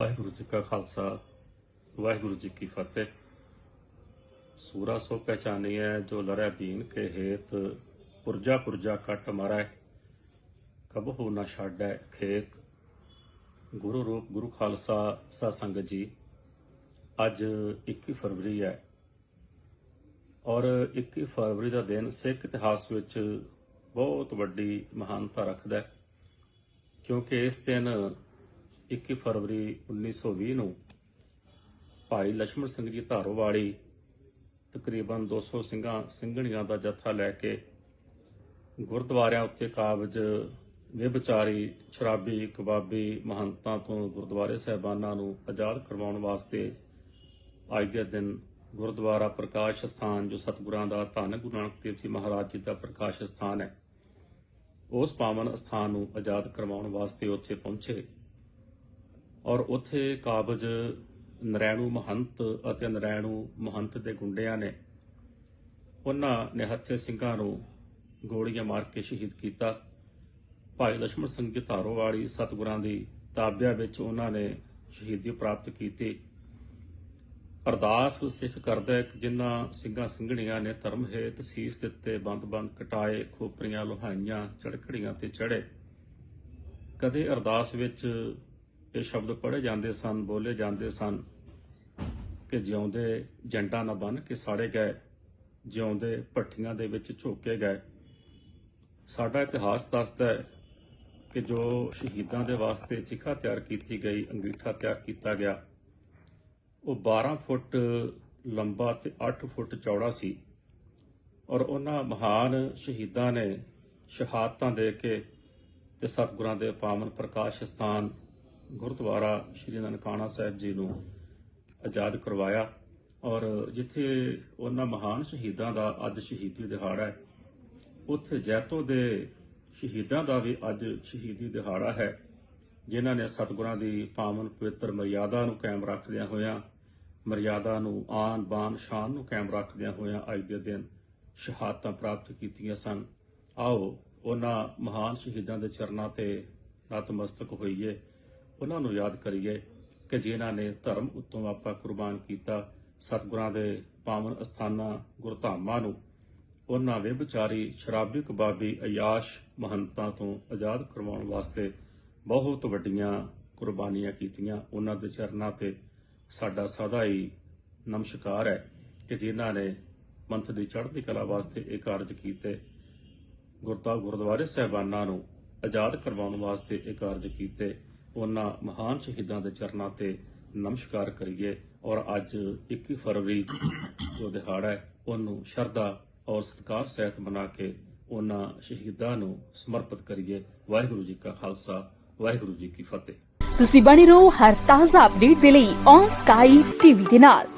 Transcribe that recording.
ਵਾਹਿਗੁਰੂ ਜੀ ਕਾ ਖਾਲਸਾ, ਵਾਹਿਗੁਰੂ ਜੀ ਕੀ ਫਤਿਹ। ਸੂਰਾ ਸੋ ਹੈ ਜੋ ਲੜੈ ਦੀਨ ਕੇ ਹੇਤ, ਪੁਰਜਾ ਪੁਰਜਾ ਕੱਟ ਮਾਰੈ, ਕਬ ਹੋ ਨਾ ਛਾੜੈ ਖੇਤ। ਗੁਰੂ ਰੂਪ, ਗੁਰੂ ਖਾਲਸਾ ਸਾ ਸੰਗਤ ਜੀ, ਅੱਜ 21 ਫਰਵਰੀ ਹੈ ਔਰ 21 ਫਰਵਰੀ ਦਾ ਦਿਨ ਸਿੱਖ ਇਤਿਹਾਸ ਵਿੱਚ ਬਹੁਤ ਵੱਡੀ ਮਹਾਨਤਾ ਰੱਖਦਾ ਹੈ, ਕਿਉਂਕਿ ਇਸ ਦਿਨ 21 ਫਰਵਰੀ 1920 ਨੂੰ ਭਾਈ ਲక్ష్మణ ਸਿੰਘ ਜੀ ਧਾਰੋਵਾਲੀ ਤਕਰੀਬਨ 200 ਸਿੰਘਾਂ ਸਿੰਘਣੀਆਂ ਦਾ ਜਥਾ ਲੈ ਕੇ ਗੁਰਦੁਆਰਿਆਂ ਉੱਤੇ ਕਾਬਜ ਵਿਭਚਾਰੀ, ਸ਼ਰਾਬੀ, ਕਬਾਬੀ ਮਹੰਤਾਂ ਤੋਂ ਗੁਰਦੁਆਰੇ ਸਹਿਬਾਨਾਂ ਨੂੰ ਆਜ਼ਾਦ ਕਰਵਾਉਣ ਵਾਸਤੇ ਅੱਜ ਦੇ ਦਿਨ ਗੁਰਦੁਆਰਾ ਪ੍ਰਕਾਸ਼ ਸਥਾਨ, ਜੋ ਸਤਿਗੁਰਾਂ ਦਾ ਧੰਨ ਗੁਰੂ ਨਾਨਕ ਦੇਵ ਜੀ ਮਹਾਰਾਜ ਜੀ ਦਾ ਪ੍ਰਕਾਸ਼ ਸਥਾਨ ਹੈ, ਉਸ ਪਾਵਨ ਸਥਾਨ ਨੂੰ ਆਜ਼ਾਦ ਕਰਵਾਉਣ ਵਾਸਤੇ ਉੱਥੇ ਪਹੁੰਚੇ। ਔਰ ਉੱਥੇ ਕਾਬਜ ਨਰੈਣੂ ਮਹੰਤ ਅਤੇ ਨਰੈਣੂ ਮਹੰਤ ਦੇ ਗੁੰਡਿਆਂ ਨੇ ਉਹਨਾਂ ਨਿਹੱਥੇ ਸਿੰਘਾਂ ਨੂੰ ਗੋਲੀਆਂ ਮਾਰ ਕੇ ਸ਼ਹੀਦ ਕੀਤਾ। ਭਾਈ ਲక్ష్మణ ਸਿੰਘ ਜੀ ਧਾਰੋ ਵਾਲੀ ਸਤਗੁਰਾਂ ਦੀ ਤਾਬਿਆ ਵਿੱਚ ਉਹਨਾਂ ਨੇ ਸ਼ਹੀਦੀ ਪ੍ਰਾਪਤ ਕੀਤੀ। ਅਰਦਾਸ ਸਿੱਖ ਕਰਦਾ ਕਿ ਜਿਨ੍ਹਾਂ ਸਿੰਘਾਂ ਸਿੰਘਣੀਆਂ ਨੇ ਧਰਮ ਹੇਤ ਸੀਸ ਦਿੱਤੇ, ਬੰਦ-ਬੰਦ ਕਟਾਏ, ਖੋਪਰੀਆਂ, ਲੋਹਾਈਆਂ ਚੜਕੜੀਆਂ ਤੇ ਚੜੇ ਕਦੇ ਅਰਦਾਸ ਵਿੱਚ ਇਹ ਸ਼ਬਦ ਪੜ੍ਹੇ ਜਾਂਦੇ ਸਨ, ਬੋਲੇ ਜਾਂਦੇ ਸਨ ਕਿ ਜਿਉਂਦੇ ਜੰਟਾਂ ਨਾ ਬਨ ਕੇ ਸਾੜੇ ਗਏ, ਜਿਉਂਦੇ ਭੱਠੀਆਂ ਦੇ ਵਿੱਚ ਝੋਕੇ ਗਏ। ਸਾਡਾ ਇਤਿਹਾਸ ਦੱਸਦਾ ਹੈ ਕਿ ਜੋ ਸ਼ਹੀਦਾਂ ਦੇ ਵਾਸਤੇ ਚਿਖਾ ਤਿਆਰ ਕੀਤੀ ਗਈ, ਅੰਗੀਠਾ ਤਿਆਰ ਕੀਤਾ ਗਿਆ, ਉਹ 12 ਫੁੱਟ ਲੰਬਾ ਤੇ 8 ਫੁੱਟ ਚੌੜਾ ਸੀ ਔਰ ਉਹਨਾਂ ਮਹਾਨ ਸ਼ਹੀਦਾਂ ਨੇ ਸ਼ਹਾਦਤਾਂ ਦੇ ਕੇ ਤੇ ਸਤਿਗੁਰਾਂ ਦੇ ਪਾਵਨ ਪ੍ਰਕਾਸ਼ ਸਥਾਨ ਗੁਰਦੁਆਰਾ ਸ਼੍ਰੀ ਨਨਕਾਣਾ ਸਾਹਿਬ ਜੀ ਨੂੰ ਆਜ਼ਾਦ ਕਰਵਾਇਆ ਔਰ ਜਿੱਥੇ ਉਹਨਾਂ ਮਹਾਨ ਸ਼ਹੀਦਾਂ ਦਾ ਅੱਜ ਸ਼ਹੀਦੀ ਦਿਹਾੜਾ ਹੈ, ਉੱਥੇ ਜੈਤੋ ਦੇ ਸ਼ਹੀਦਾਂ ਦਾ ਵੀ ਅੱਜ ਸ਼ਹੀਦੀ ਦਿਹਾੜਾ ਹੈ, ਜਿਨ੍ਹਾਂ ਨੇ ਸਤਿਗੁਰਾਂ ਦੀ ਪਾਵਨ ਪਵਿੱਤਰ ਮਰਿਆਦਾ ਨੂੰ ਕਾਇਮ ਰੱਖਦਿਆਂ ਹੋਇਆਂ, ਮਰਿਆਦਾ ਨੂੰ ਆਨ ਬਾਨ ਸ਼ਾਨ ਨੂੰ ਕਾਇਮ ਰੱਖਦਿਆਂ ਹੋਇਆਂ ਅੱਜ ਦੇ ਦਿਨ ਸ਼ਹਾਦਤਾਂ ਪ੍ਰਾਪਤ ਕੀਤੀਆਂ ਸਨ। ਆਓ, ਉਹਨਾਂ ਮਹਾਨ ਸ਼ਹੀਦਾਂ ਦੇ ਚਰਨਾਂ ਤੇ ਨਤਮਸਤਕ ਹੋਈਏ। ਉਹਨਾਂ ਨੂੰ ਯਾਦ ਕਰੀਏ ਕਿ ਜਿਨ੍ਹਾਂ ਨੇ ਧਰਮ ਉੱਤੋਂ ਆਪਾ ਕੁਰਬਾਨ ਕੀਤਾ, ਸਤਿਗੁਰਾਂ ਦੇ ਪਾਵਨ ਅਸਥਾਨਾਂ ਗੁਰਧਾਮਾਂ ਨੂੰ, ਉਹਨਾਂ ਵਿਭਚਾਰੀ ਸ਼ਰਾਬੀ ਕਬਾਬੀ ਅਯਾਸ਼ ਮਹੰਤਾਂ ਤੋਂ ਆਜ਼ਾਦ ਕਰਵਾਉਣ ਵਾਸਤੇ ਬਹੁਤ ਵੱਡੀਆਂ ਕੁਰਬਾਨੀਆਂ ਕੀਤੀਆਂ। ਉਹਨਾਂ ਦੇ ਚਰਨਾਂ ਤੇ ਸਾਡਾ ਸਦਾ ਹੀ ਨਮਸਕਾਰ ਹੈ ਕਿ ਜਿਨ੍ਹਾਂ ਨੇ ਪੰਥ ਦੀ ਚੜ੍ਹਦੀ ਕਲਾ ਵਾਸਤੇ ਇਹ ਕਾਰਜ ਕੀਤੇ। ਗੁਰਤਾ ਗੁਰਦੁਆਰੇ ਸਹਿਬਾਨਾਂ ਨੂੰ ਆਜ਼ਾਦ ਕਰਵਾਉਣ ਵਾਸਤੇ ਇਹ ਕਾਰਜ ਕੀਤੇ। ਉਹਨਾਂ ਮਹਾਨ ਸ਼ਹੀਦਾਂ ਦੇ ਚਰਨਾਂ ਤੇ ਨਮਸਕਾਰ ਕਰੀਏ ਔਰ ਅੱਜ 21 ਫਰਵਰੀ ਜੋ ਦਿਹਾੜਾ ਹੈ, ਉਹਨੂੰ ਸ਼ਰਧਾ ਔਰ ਸਤਿਕਾਰ ਸਹਿਤ ਮਨਾ ਕੇ ਉਹਨਾਂ ਸ਼ਹੀਦਾਂ ਨੂੰ ਸਮਰਪਿਤ ਕਰੀਏ। ਵਾਹਿਗੁਰੂ ਜੀ ਕਾ ਖਾਲਸਾ, ਵਾਹਿਗੁਰੂ ਜੀ ਕੀ ਫਤਿਹ। ਤੁਸੀਂ ਬਣੇ ਰਹੋ ਹਰ ਤਾਜ਼ਾ ਅਪਡੇਟ ਦੇ ਲਈ ਔਨ ਸਕਾਈ ਟੀਵੀ ਦੇ ਨਾਲ।